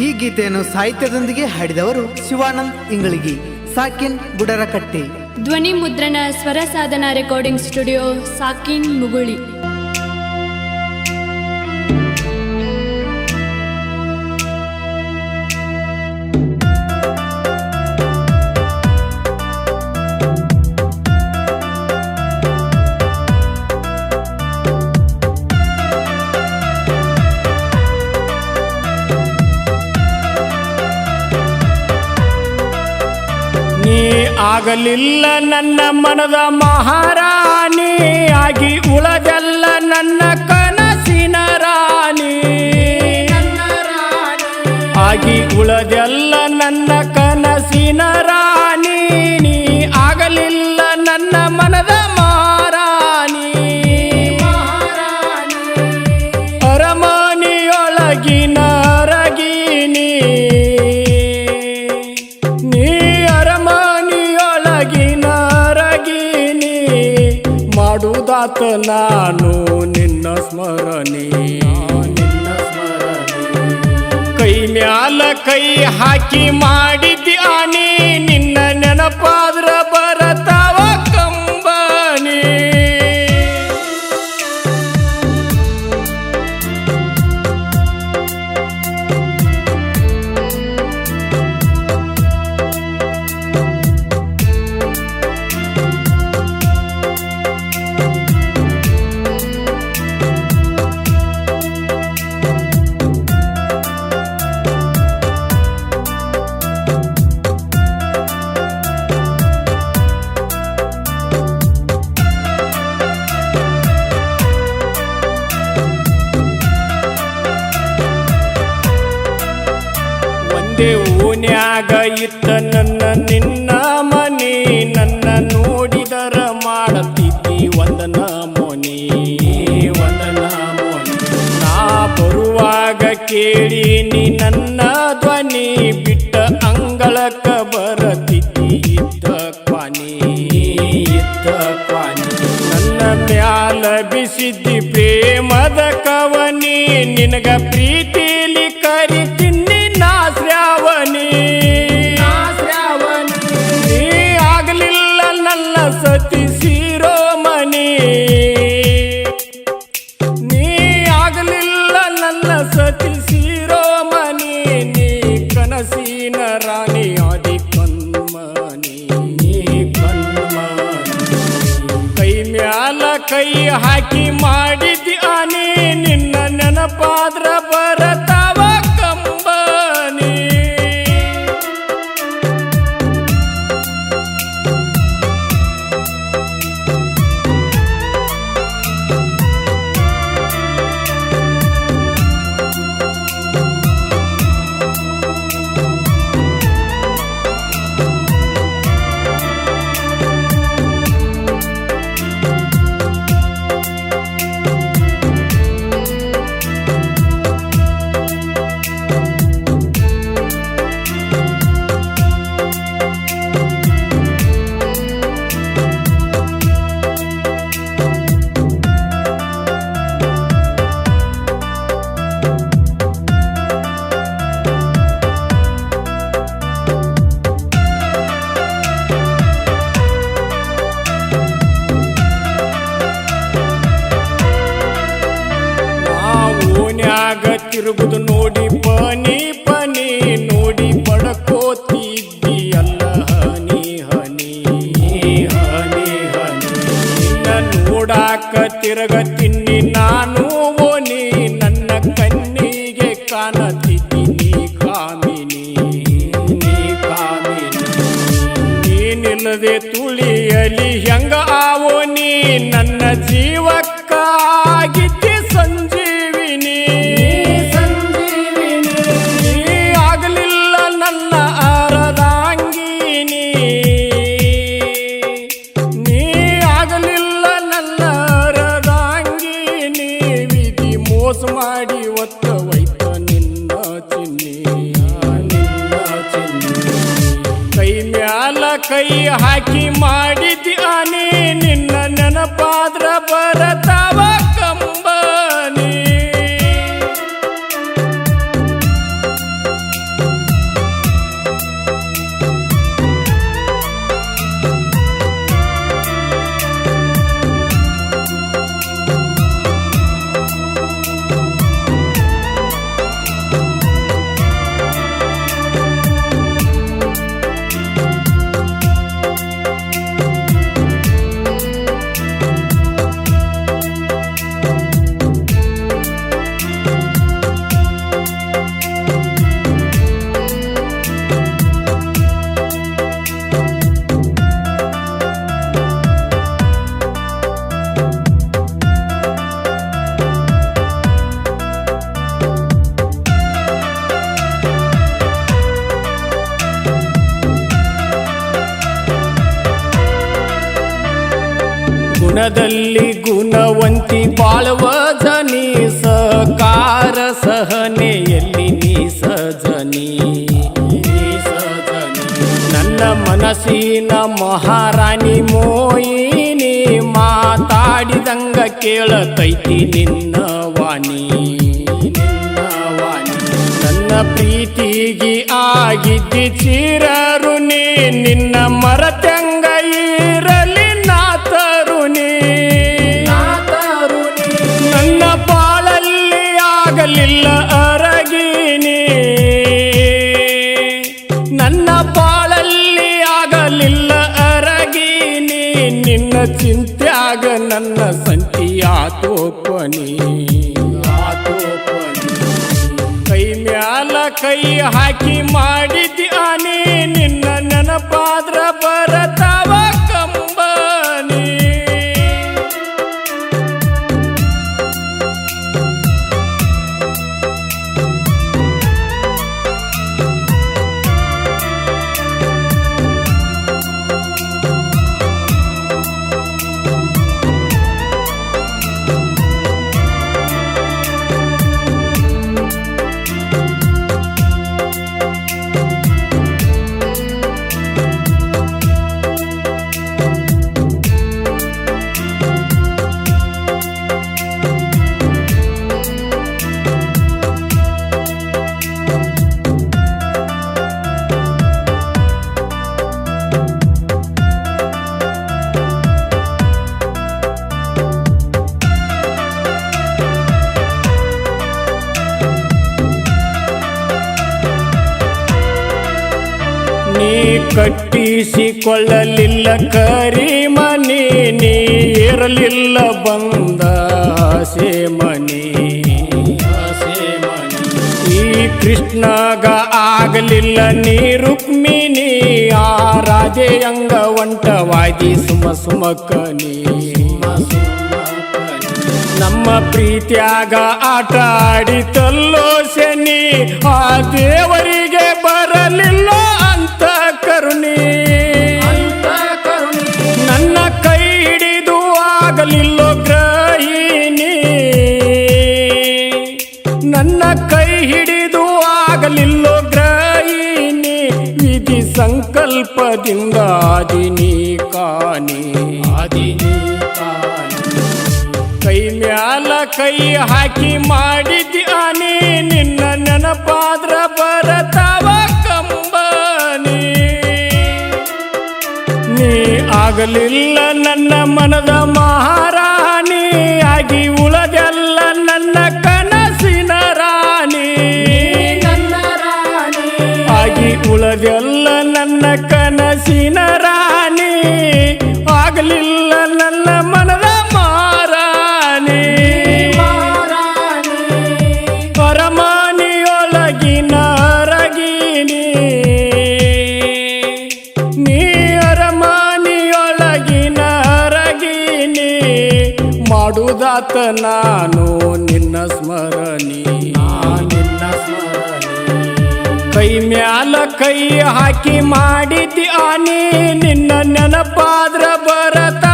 ಈ ಗೀತೆಯನ್ನು ಸಾಹಿತ್ಯದೊಂದಿಗೆ ಹಾಡಿದವರು ಶಿವಾನಂದ್ ಇಂಗಳಿಗೆ ಸಾಕಿನ್ ಗುಡರಕಟ್ಟೆ. ಧ್ವನಿ ಮುದ್ರಣ ಸ್ವರ ಸಾಧನ ರೆಕಾರ್ಡಿಂಗ್ ಸ್ಟುಡಿಯೋ, ಸಾಕಿನ್ ಮುಗುಳಿ. ಆಗಲಿಲ್ಲ ನನ್ನ ಮನದ ಮಹಾರಾಣಿ. ಆಗಿ ಉಳದಲ್ಲ ನನ್ನ ನಾನು ನಿನ್ನ ಸ್ಮರಣೆ. ನಿನ್ನ ಕೈ ಮ್ಯಾಲ ಕೈ ಹಾಕಿ ಮಾಡಿದ್ಯಾನಿ ಒಂದೇ ಓನ್ಯಾಗ ಇತ್ತ ನನ್ನ ನಿನ್ನ ಮನಿ, ನನ್ನ ನೋಡಿದರ ಮಾಡತಿದ್ದಿ ವಂದನ ಮೋನಿ ವಂದನ ಮೋನಿ. ನಾ ಬರುವಾಗ ಕೇಳೀನಿ ನನ್ನ ಧ್ವನಿ, ಬಿಟ್ಟ ಅಂಗಳಕ್ಕ ಬರತಿದ್ದಿ ಇದ್ದ ಕ್ವಾನಿ ಇದ್ದ ಕ್ವಾನಿ. ನನ್ನ ಮ್ಯಾಲ ಬಿಸಿದ್ದಿ ಪ್ರೇಮದ ಕವನಿ, ನಿನಗ ಪ್ರೀತಿಲಿ ಕೈ ಹಾಕಿ ಮಾಡಿದ್ಯಾನಿ ನಿನ್ನ ನೆನಪಾದ್ರ ಓನ್ಯಾಗ ತಿರುಗುದು ನೋಡಿ ಪನಿ ಪನಿ ನೋಡಿ ಬಡಕೋತಿದ್ದಿ ಅಲ್ಲ ಹನಿ ಹನಿ ಹನಿ ಹನಿ. ನೋಡಾಕ ತಿರುಗ ಗುಣದಲ್ಲಿ ಗುಣವಂತಿ ಬಾಳುವ ಜನಿ ಸಕಾರ ಸಹನೆಯಲ್ಲಿ ನೀ ಸಜನಿ. ನನ್ನ ಮನಸ್ಸಿನ ಮಹಾರಾಣಿ ಮೋಯಿನಿ ಮಾತಾಡಿದಂಗ ಕೇಳತೈತಿ ನಿನ್ನ ವಾಣಿ ನಿನ್ನ ಪ್ರೀತಿಗೆ ಆಗಿದ್ದಿ ನೀ, ನಿನ್ನ ಮರತಂಗ ಕೈ ಹಾಕಿ ಮಾಡಿದ್ಯಾನಿ ಕಟ್ಟಿಸಿಕೊಳ್ಳಲಿಲ್ಲ ಕರಿ ಮನಿ, ನೀ ಇರಲಿಲ್ಲ ಬಂದ ಆಸೆ ಮನಿ. ಈ ಕೃಷ್ಣಗ ಆಗಲಿಲ್ಲ ನೀ ರುಕ್ಮಿಣಿ, ಆ ರಾಜೆಯಂಗ ಒಂಟವಾದಿ ಸುಮ ಸುಮಕನಿ ನಮ್ಮ ಪ್ರೀತಿಯಾಗ ಆಟ ಆಡಿತಲ್ಲೋ ಶನಿ ಆ ದೇವರಿಗೆ ಬರಲಿಲ್ಲ ಕರುಣಿ. ನನ್ನ ಕೈ ಹಿಡಿದು ಆಗಲಿಲ್ಲೋ ಗ್ರಹಿಣಿ. ನನ್ನ ಕೈ ಹಿಡಿದು ಆಗಲಿಲ್ಲೋ ಗ್ರಹಿಣಿ. ವಿಧಿ ಸಂಕಲ್ಪದಿಂದ ಆದಿನಿ ಕಾಣಿ. ಆದಿನಿ ಕೈ ಮ್ಯಾಲ ಕೈ ಹಾಕಿ ಮಾಡಿದ್ಯಾನಿ ನಿನ್ನ ನೆನಪಾದ್ರ ಬರತಾವ ಆಗಲಿಲ್ಲ ನನ್ನ ಮನದ ಮಹಾರಾಣಿ ಆಗಿ ಉಳದೆಲ್ಲ ನನ್ನ ಕನಸಿನ ರಾಣಿ. ಆಗಿ ಉಳದೆಲ್ಲ ನನ್ನ ಮಾಡುದಾತ ನಾನು ನಿನ್ನ ಸ್ಮರಣಿ. ನಿನ್ನ ಸ್ಮರಣಿ ಕೈ ಮ್ಯಾಲ ಕೈ ಹಾಕಿ ಮಾಡಿದ್ಯಾನಿ ನಿನ್ನ ನೆನಪಾದ್ರ ಬರತ